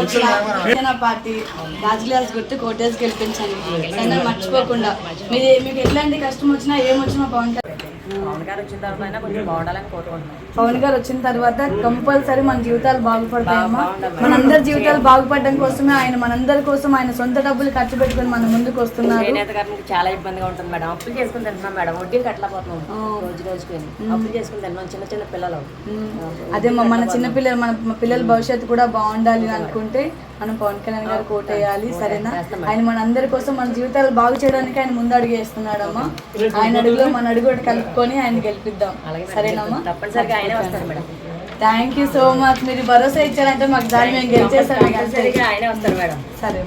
వచ్చిన జన పార్టీ రాజకీయాలు గుర్తు కోటేసి గెలిపించండి. సరే మర్చిపోకుండా. మీది మీకు ఎట్లాంటి కష్టం వచ్చినా ఏం వచ్చినా పవన్ కళ్యాణ్ పవన్ గారు వచ్చిన తర్వాత అయినా కొంచెం బాగుండాలని కోరుకుంటున్నాం పవన్ గారు వచ్చిన తర్వాత కంపల్సరీ మన జీవితాలు బాగుపడతాయమ్మా. మనందరి జీవితాలు బాగుపడడం కోసమే ఆయన మనందరి కోసం ఆయన సొంత డబ్బులు ఖర్చు పెట్టుకొని మన ముందుకు వస్తున్నారు. చేనేత గారికి చాలా ఇబ్బందిగా ఉంటుంది మేడం. అప్పులు చేసుకుని తింటున్నాం మేడం. వడ్డీలు కట్టలేకపోతున్నాం. రోజు రోజుకి అప్పులు చేసుకుని తింటున్నాం చిన్న చిన్న పిల్లలు. అదే మన చిన్న పిల్లలు మన పిల్లల భవిష్యత్తు కూడా బాగుండాలి అని అనుకుంటే మనం పవన్ కళ్యాణ్ గారు కోటేయాలి సరేనా? ఆయన మన అందరి కోసం మన జీవితాలు బాగు చేయడానికి ఆయన ముందు అడుగు వేస్తున్నాడమ్మా ఆయన అడుగులో మన అడుగు కూడా కలుపుకొని ఆయన గెలిపిద్దాం. సరేనమ్మా తప్పనిసరిగా ఆయనే వస్తారు madam. Thank you so much మీరు భరోసా ఇచ్చారంటే మాకు దాన్ని మేము గెలిచేసాం ఆయనే వస్తారు మేడం. సరే